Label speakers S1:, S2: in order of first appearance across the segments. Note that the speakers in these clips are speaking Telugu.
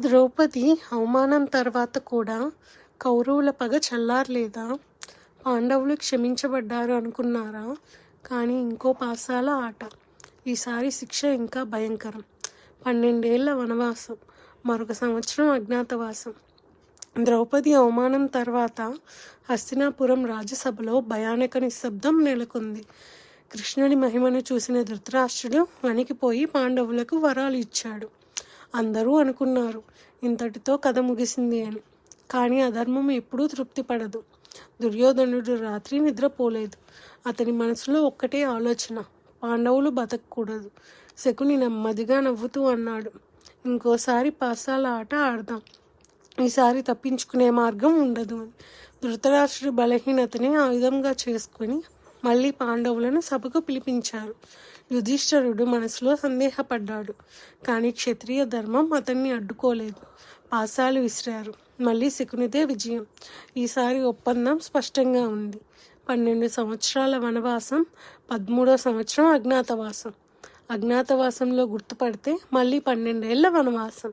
S1: ద్రౌపది అవమానం తర్వాత కూడా కౌరవుల పగ చల్లారలేదా? పాండవులు క్షమించబడ్డారు అనుకున్నారా? కానీ ఇంకో పాసాల ఆట. ఈసారి శిక్ష ఇంకా భయంకరం. పన్నెండేళ్ళ వనవాసం మరొక సంవత్సరం అజ్ఞాతవాసం. ద్రౌపది అవమానం తర్వాత హస్తినాపురం రాజ్యసభలో భయానక నిశ్శబ్దం నెలకొంది. కృష్ణుడి మహిమను చూసిన ధృతరాష్ట్రుడు వణికిపోయి పాండవులకు వరాలు ఇచ్చాడు. అందరూ అనుకున్నారు ఇంతటితో కథ ముగిసింది అని. కానీ అధర్మం ఎప్పుడూ తృప్తి పడదు. దుర్యోధనుడు రాత్రి నిద్రపోలేదు. అతని మనసులో ఒక్కటే ఆలోచన పాండవులు బతకూడదు శకుని నెమ్మదిగా నవ్వుతూ అన్నాడు. ఇంకోసారి పాసాల ఆట ఆడదాం. ఈసారి తప్పించుకునే మార్గం ఉండదు అని. ధృతరాష్ట్రుడి బలహీనతని ఆయుధంగా చేసుకుని మళ్ళీ పాండవులను సభకు పిలిపించారు. యుధిష్ఠరుడు మనసులో సందేహపడ్డాడు. కానీ క్షత్రియ ధర్మం అతన్ని అడ్డుకోలేదు. పాసాలు విసిరారు. మళ్ళీ శకునిదే విజయం. ఈసారి ఒప్పందం స్పష్టంగా ఉంది. పన్నెండు సంవత్సరాల వనవాసం పదమూడో సంవత్సరం అజ్ఞాతవాసం. అజ్ఞాతవాసంలో గుర్తుపడితే మళ్ళీ పన్నెండేళ్ళ వనవాసం.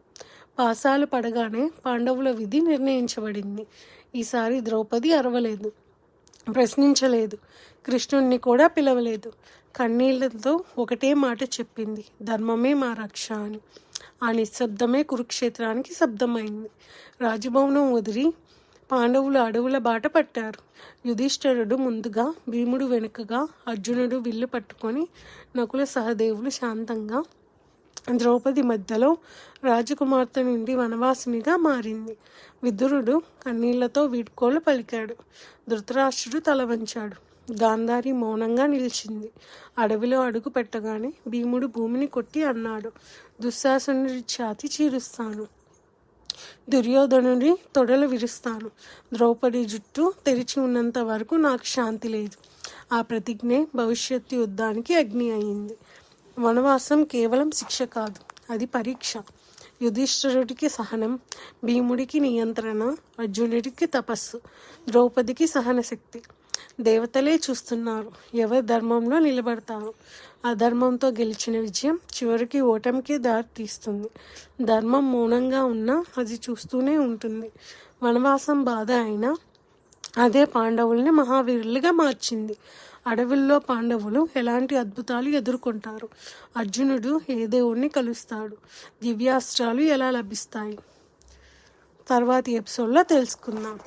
S1: పాసాలు పడగానే పాండవుల విధి నిర్ణయించబడింది. ఈసారి ద్రౌపది అరవలేదు. ప్రశ్నించలేదు. కృష్ణుణ్ణి కూడా పిలవలేదు. కన్నీళ్ళతో ఒకటే మాట చెప్పింది. ధర్మమే మా రక్ష అని. ఆ నిశ్శబ్దమే కురుక్షేత్రానికి శబ్దమైంది. రాజభవనం వదిలి పాండవులు అడవుల బాట పట్టారు. యుధిష్ఠరుడు ముందుగా భీముడు వెనుకగా అర్జునుడు విల్లు పట్టుకొని నకుల సహదేవులు శాంతంగా ద్రౌపది మధ్యలో రాజకుమార్తె నుండి వనవాసినిగా మారింది. విదురుడు కన్నీళ్ళతో వీడ్కోలు పలికాడు. ధృతరాష్ట్రుడు తల వంచాడు. గాంధారి మౌనంగా నిలిచింది. అడవిలో అడుగు పెట్టగానే భీముడు భూమిని కొట్టి అన్నాడు దుశ్శాసనుడి ఛాతి చీరుస్తాను. దుర్యోధనుడి తొడలు విరుస్తాను. ద్రౌపది జుట్టు తెరిచి ఉన్నంత వరకు నాకు శాంతి లేదు. ఆ ప్రతిజ్ఞే భవిష్యత్తు యుద్ధానికి అగ్ని అయింది. వనవాసం కేవలం శిక్ష కాదు అది పరీక్ష. యుధిష్ఠరుడికి సహనం భీముడికి నియంత్రణ అర్జునుడికి తపస్సు ద్రౌపదికి సహనశక్తి. దేవతలే చూస్తున్నారు. ఎవరి ధర్మంలో నిలబడతారు? అధర్మంతో గెలిచిన విజయం చివరికి ఓటమికి దారి తీస్తుంది. ధర్మం మౌనంగా ఉన్నా అది చూస్తూనే ఉంటుంది. వనవాసం బాధ అయినా అదే పాండవుల్ని మహావీరులుగా మార్చింది. అడవుల్లో పాండవులు ఎలాంటి అద్భుతాలు ఎదుర్కొంటారు? అర్జునుడు ఏ దేవుణ్ణి కలుస్తాడు? దివ్యాస్త్రాలు ఎలా లభిస్తాయి? తర్వాతి ఎపిసోడ్లో తెలుసుకుందాం.